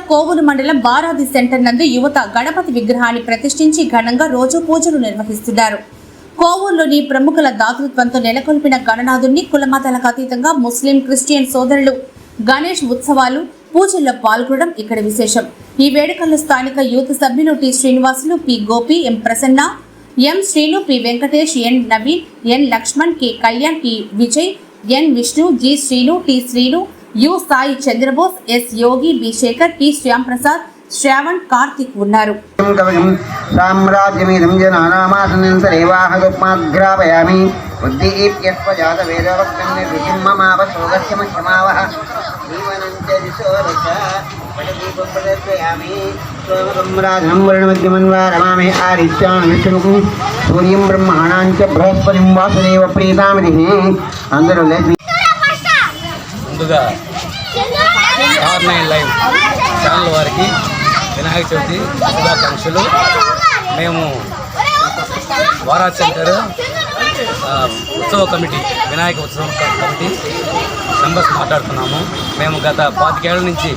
జిల్లా కోవూరు మండలం బారాది సెంటర్ నందు యువత గణపతి విగ్రహాన్ని ప్రతిష్ఠించి ఘనంగా రోజు పూజలు నిర్వహిస్తున్నారు. కోవూరులోని ప్రముఖుల దాతృత్వంతో నెలకొల్పిన గణనాథుణ్ణి కులమతాలకు అతీతంగా ముస్లిం క్రిస్టియన్ సోదరులు గణేష్ ఉత్సవాలు పూజల్లో పాల్గొనడం ఇక్కడ విశేషం. ఈ వేడుకల్లో స్థానిక యూత్ సభ్యులు T Srinivasulu P Gopi M Prasanna M Srinu P Venkatesh N Naveen N Lakshman K Kalyan T Vijay N Vishnu G Srinu T Srinu U Sai Chandrabose S Yogi B Sekhar T Shyamprasad Shravan Karthik ఉన్నారు. కవచం సామ్రాజ్యమిదం జనానామాసనంతరేవాహగుప్మాఘ్రాపయామి బుద్ధిప్యస్వజాత వేదవక్తం నిర్వృతిమ్మమావ సోగస్య మధ్యమావహ జీవనం చ దిశో సోమకం రాజనం వర్ణమధ్యమన్వా రమామి ఆదిత్యాన్ విష్ణుముఖం సూర్యం బృహస్పతిం వాసుదేవ ప్రీతామిది అందరూ లేచి ముందుగా are nine live channel వారికి వినాయక చవితి శుభాకాంక్షలు. మేము వారా సెంటర్ ఉత్సవ కమిటీ వినాయక ఉత్సవ కమిటీ మెంబర్స్ మాట్లాడుతున్నాము. మేము గత పాతికేళ్ళ నుంచి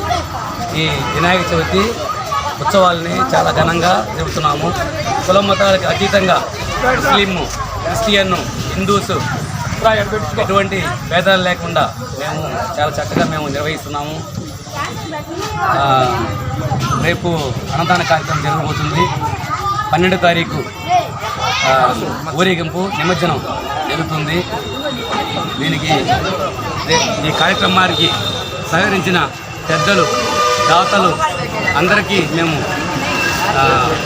ఈ వినాయక చవితి ఉత్సవాలని చాలా ఘనంగా జరుపుతున్నాము. కుల మతాలకు అతీతంగా ముస్లిం క్రిస్టియన్ హిందూస్ ఎటువంటి భేదాలు లేకుండా మేము చాలా చక్కగా మేము నిర్వహిస్తున్నాము. రేపు అన్నదాన కార్యక్రమం జరగబోతుంది. పన్నెండు తారీఖు ఊరేగింపు నిమజ్జనం జరుగుతుంది. దీనికి ఈ కార్యక్రమానికి సహకరించిన పెద్దలు దాతలు అందరికీ మేము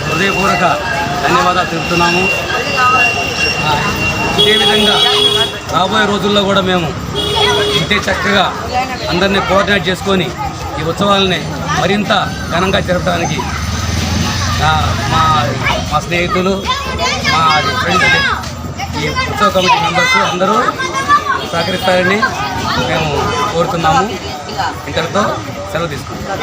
హృదయపూర్వక ధన్యవాదాలు తెలుపుతున్నాము. ఇదే విధంగా రాబోయే రోజుల్లో కూడా మేము ఇంతే చక్కగా అందరినీ కోఆర్డినేట్ చేసుకొని ఈ ఉత్సవాలని మరింత ఘనంగా జరపడానికి మా మా స్నేహితులు మా ఫ్రెండ్స్ ఈ ఉత్సవ కమిటీ మెంబర్స్ అందరూ సహకరిస్తారని మేము కోరుతున్నాము. ఇంతటితో సెలవు తీసుకుంటాం